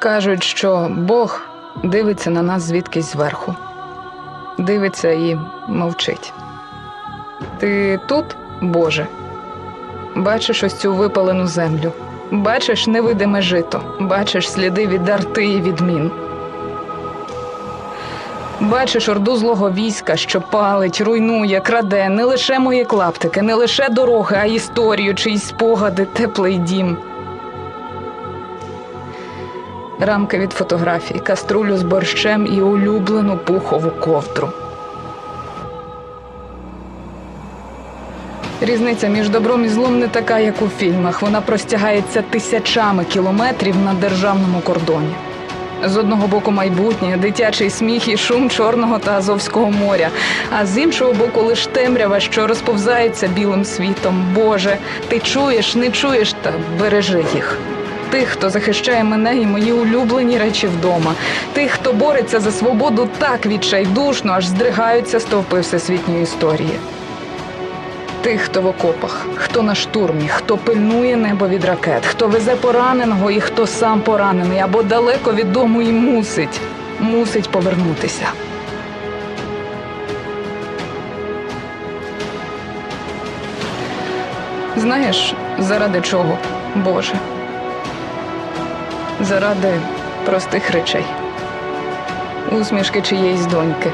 Кажуть, що Бог дивиться на нас звідкись зверху. Дивиться і мовчить. Ти тут, Боже, бачиш ось цю випалену землю, бачиш невидиме жито, бачиш сліди від арти і відмін. Бачиш орду злого війська, що палить, руйнує, краде не лише мої клаптики, не лише дороги, а історію, чиїсь спогади, теплий дім. Рамки від фотографій, каструлю з борщем і улюблену пухову ковдру. Різниця між добром і злом не така, як у фільмах. Вона простягається тисячами кілометрів на державному кордоні. З одного боку майбутнє, дитячий сміх і шум Чорного та Азовського моря, а з іншого боку лиш темрява, що розповзається білим світом. Боже, ти чуєш, не чуєш та бережи їх. Тих, хто захищає мене і мої улюблені речі вдома, тих, хто бореться за свободу так відчайдушно, аж здригаються стовпи всесвітньої історії. Тих, хто в окопах, хто на штурмі, хто пильнує небо від ракет, хто везе пораненого і хто сам поранений або далеко від дому і мусить, мусить повернутися. Знаєш, заради чого, Боже? Заради простих речей, усмішки чиєїсь доньки,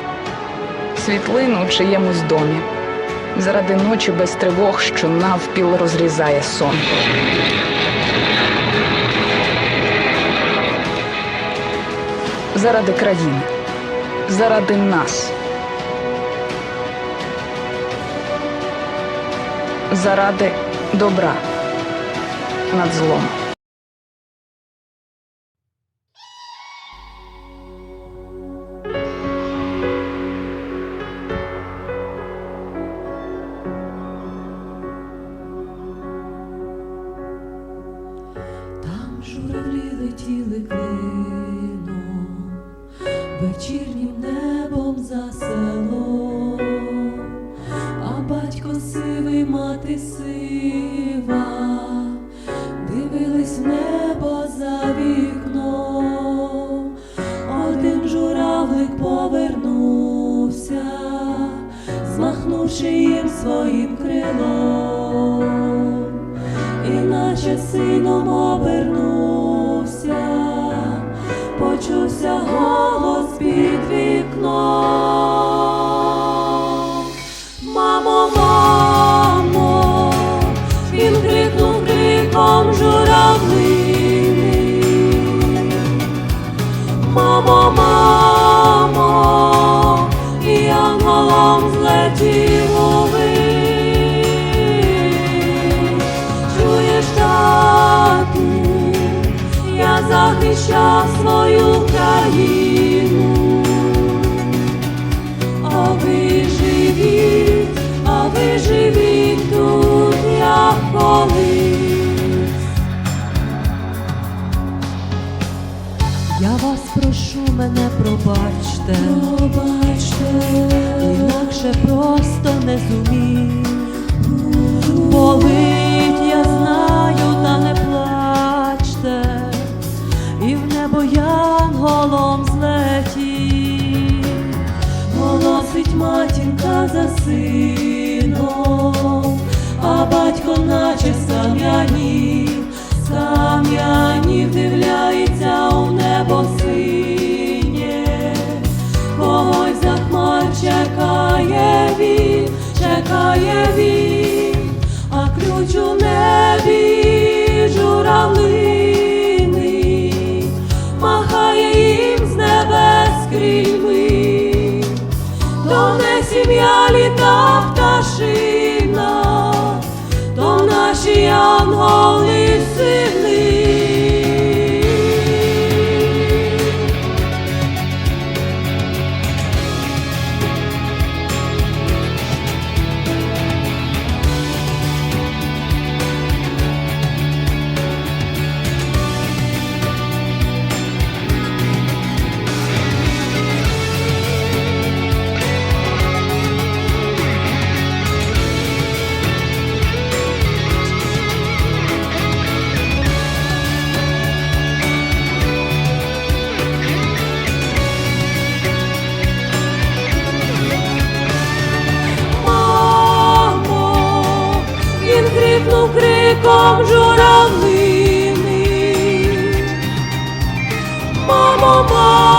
світлину чиємусь домі заради ночі без тривог, що навпіл розрізає сон. Заради країни, заради нас. Заради добра над злом. Журавлі летіли клином, вечірнім небом за селом, а батько сивий, мати сива, дивились в небо за вікном, один журавлик повернувся, змахнувши їм своїм крилом. Іначе сином обернувся, почувся голос захищав свою країну. А ви живіть, а ви живіть тут, як колись. Я вас прошу, мене пробачте, пробачте, інакше просто не зумів. І в небо янголом злетів, голосить матінка за сином, а батько наче скам'янів, скам'янів дивляється у небо синє, когось за хмар чекає він, чекає він. то не сім'я літа пташи. como vos.